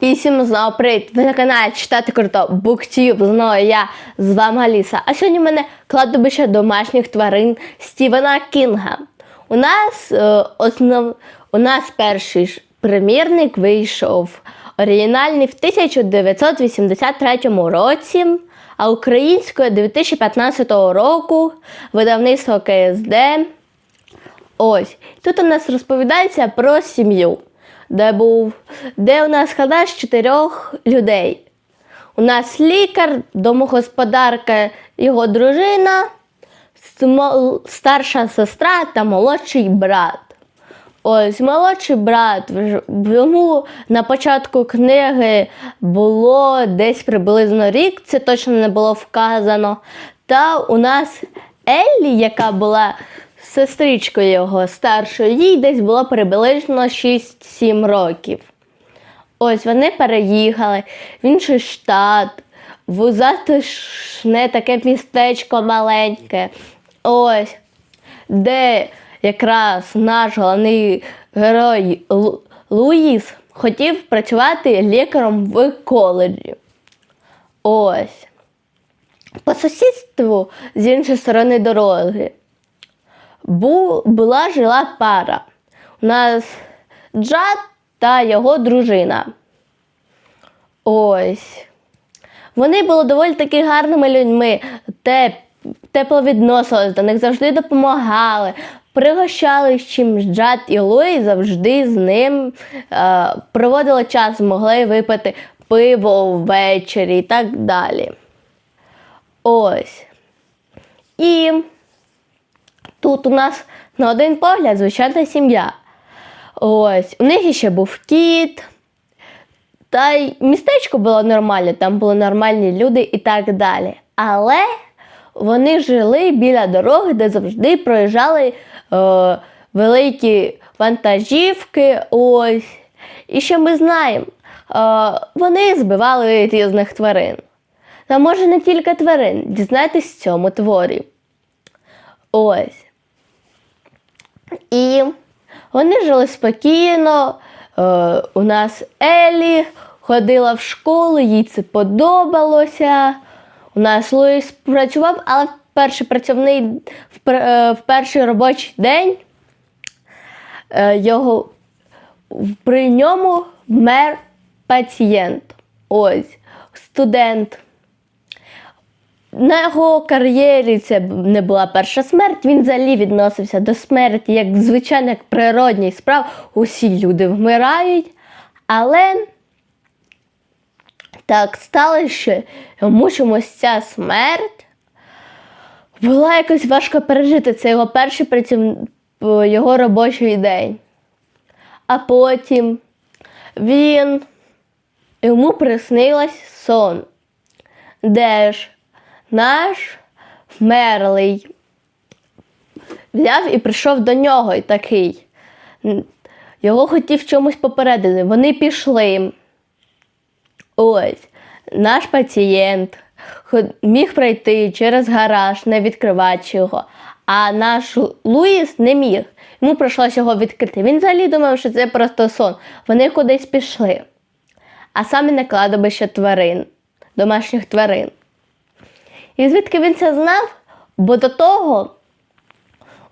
І всім знову привіт! Ви на каналі Читати Круто BookTube. Знову я з вами Аліса. А сьогодні в мене кладовище домашніх тварин Стівена Кінга. У нас е, основ... у нас перший примірник вийшов оригінальний в 1983 році, а українською 2015 року видавництво КСД. Ось. Тут у нас розповідається про сім'ю, де був, де у нас складає з чотирьох людей. У нас лікар, домогосподарка, його дружина, старша сестра та молодший брат. Ось молодший брат, йому на початку книги було десь приблизно рік, це точно не було вказано. Та у нас Еллі, яка була сестричкою його старшою, їй десь було приблизно 6-7 років. Ось вони переїхали в інший штат, в затишне таке містечко маленьке. Ось, де якраз наш головний герой Лу- Луїс хотів працювати лікарем в коледжі. Ось. По сусідству з іншої сторони дороги бу, була жила пара. У нас Джад та його дружина. Ось. Вони були доволі таки гарними людьми, теп, тепло відносились до них, завжди допомагали, пригощали з чим Джад і Луї завжди з ним е, проводили час, могли випити пиво ввечері і так далі. Ось. І тут у нас на один погляд звичайна сім'я. Ось, у них ще був кіт. Та й містечко було нормальне, там були нормальні люди і так далі. Але вони жили біля дороги, де завжди проїжджали е, великі вантажівки. Ось. І що ми знаємо, е, вони збивали різних тварин. Та може не тільки тварин, дізнайтесь в цьому творі. Ось. І вони жили спокійно. Е, у нас Елі ходила в школу, їй це подобалося. У нас Луїс працював, але в перший працівний, в, е, в перший робочий день е, його, при ньому вмер пацієнт. Ось, студент. На його кар'єрі це не була перша смерть. Він взагалі відносився до смерті як звичайно, як природній справ. Усі люди вмирають. Але так сталося, що йому чомусь ця смерть була якось важко пережити. Це його перший праців... його робочий день. А потім він йому приснилось сон де ж наш вмерлий взяв і прийшов до нього і такий. Його хотів чомусь попередити. Вони пішли. Ось, наш пацієнт міг пройти через гараж, не відкриваючи його, а наш Луїс не міг. Йому прийшлося його відкрити. Він взагалі думав, що це просто сон. Вони кудись пішли. А саме на кладовище тварин, домашніх тварин. І звідки він це знав? Бо до того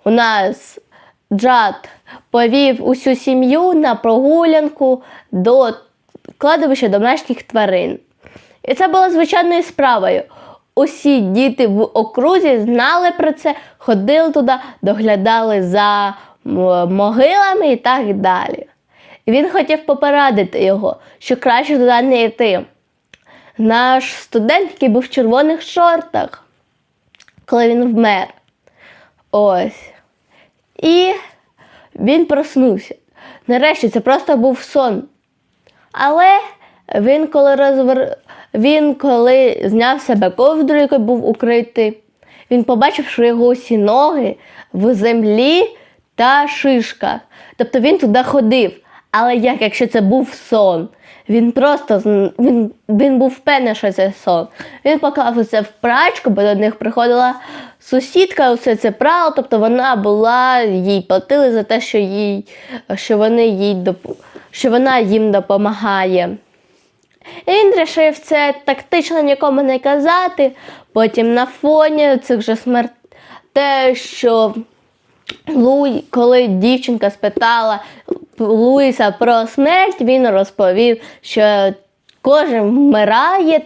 у нас Джад повів усю сім'ю на прогулянку до кладовища домашніх тварин. І це було звичайною справою. Усі діти в окрузі знали про це, ходили туди, доглядали за могилами і так далі. І він хотів попередити його, що краще туди не йти. Наш студент, який був в червоних шортах, коли він вмер. Ось. І він проснувся. Нарешті це просто був сон. Але він коли розвер... він коли зняв себе ковдру, який був укритий, він побачив, що його усі ноги в землі та шишках. Тобто він туди ходив. Але як якщо це був сон? Він просто він, він був впевнений, що це сон. Він поклав усе в прачку, бо до них приходила сусідка, усе це прало, тобто вона була, їй платили за те, що їй, що вони їй що вона їм допомагає. І він вирішив це тактично нікому не казати. Потім на фоні цих же смертей, що Луй, коли дівчинка спитала Луїса про смерть, він розповів, що кожен вмирає.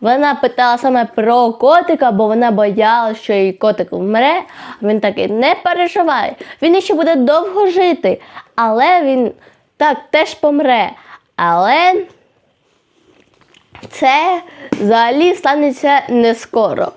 Вона питала саме про котика, бо вона боялася, що її котик вмре. Він такий не переживай. Він ще буде довго жити, але він так теж помре. Але це взагалі станеться не скоро.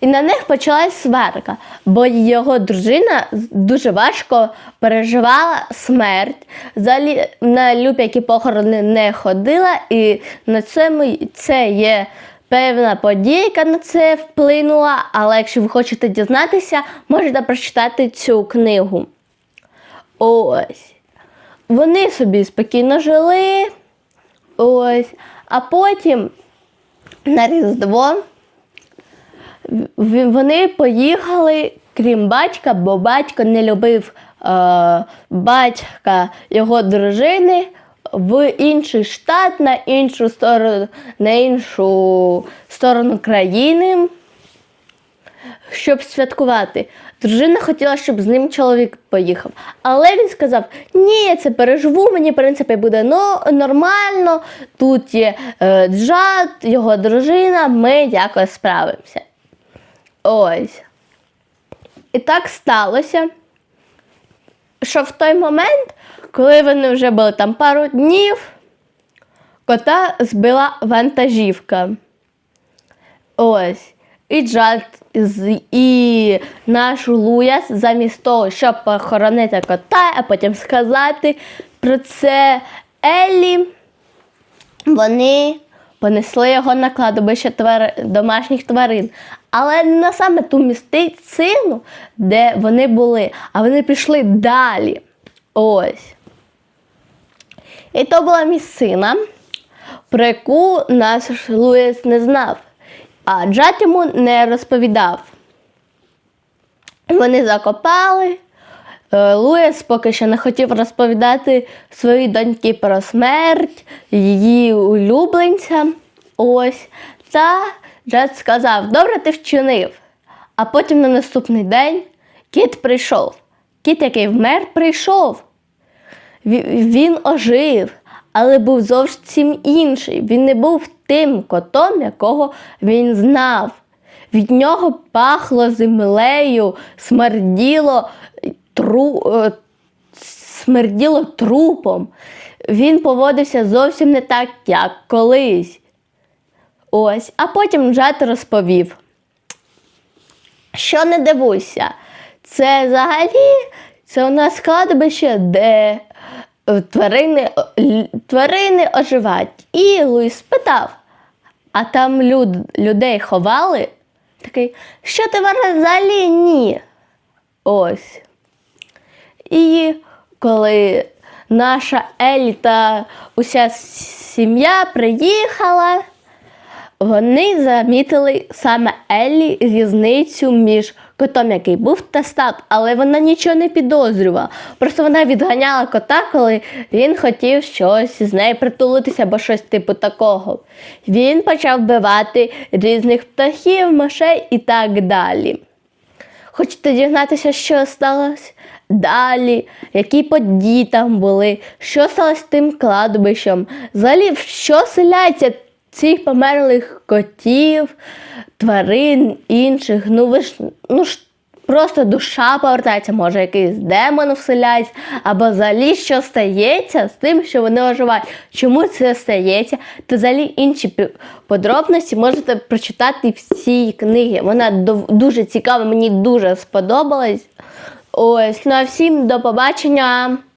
І на них почалась сварка, бо його дружина дуже важко переживала смерть. Взагалі на люп'які похорони не ходила, і на цьому це є певна подія, яка на це вплинула. Але якщо ви хочете дізнатися, можете прочитати цю книгу. Ось. Вони собі спокійно жили. Ось. А потім на Різдво вони поїхали, крім батька, бо батько не любив е, батька його дружини в інший штат, на іншу сторону, на іншу сторону країни, щоб святкувати. Дружина хотіла, щоб з ним чоловік поїхав. Але він сказав: ні, я це переживу, мені, в принципі, буде но- нормально. Тут є е, Джад, його дружина, ми якось справимося. Ось. І так сталося, що в той момент, коли вони вже були там пару днів, кота збила вантажівка. Ось. І Джад і наш Луяс, замість того, щоб похоронити кота, а потім сказати про це Еллі, вони понесли його на кладовище твар... домашніх тварин. Але не саме ту містицину, де вони були, а вони пішли далі. Ось. І то була місцина, про яку наш Луїс не знав, а Джад йому не розповідав. Вони закопали. Е, Луїс поки що не хотів розповідати своїй доньці про смерть, її улюбленця. Ось. Та Джад сказав: Добре, ти вчинив. А потім на наступний день кіт прийшов. Кіт, який вмер, прийшов. Він ожив, але був зовсім інший. Він не був тим котом, якого він знав. Від нього пахло землею, смерділо, тру, е, смерділо трупом. Він поводився зовсім не так, як колись. Ось, а потім Джад розповів. Що не дивуйся, це взагалі це у нас кладбище, де е, тварини, тварини оживають. І Луїс спитав, а там люд, людей ховали? Такий, що ти взагалі ні? Ось. І коли наша Елі та уся сім'я приїхала, вони замітили саме Еллі різницю між котом, який був та став, але вона нічого не підозрювала. Просто вона відганяла кота, коли він хотів щось з нею притулитися або щось типу такого. Він почав вбивати різних птахів, мишей і так далі. Хочете дізнатися, що сталося далі, які події там були, що сталося з тим кладбищем, взагалі, що селяться цих померлих котів, тварин, інших. Ну ви ж ну ж просто душа повертається, може якийсь демон вселяється, або взагалі що стається з тим, що вони оживають. Чому це стається? Та взагалі інші подробності можете прочитати в цій книгі. Вона дуже цікава, мені дуже сподобалась. Ось, ну а всім до побачення.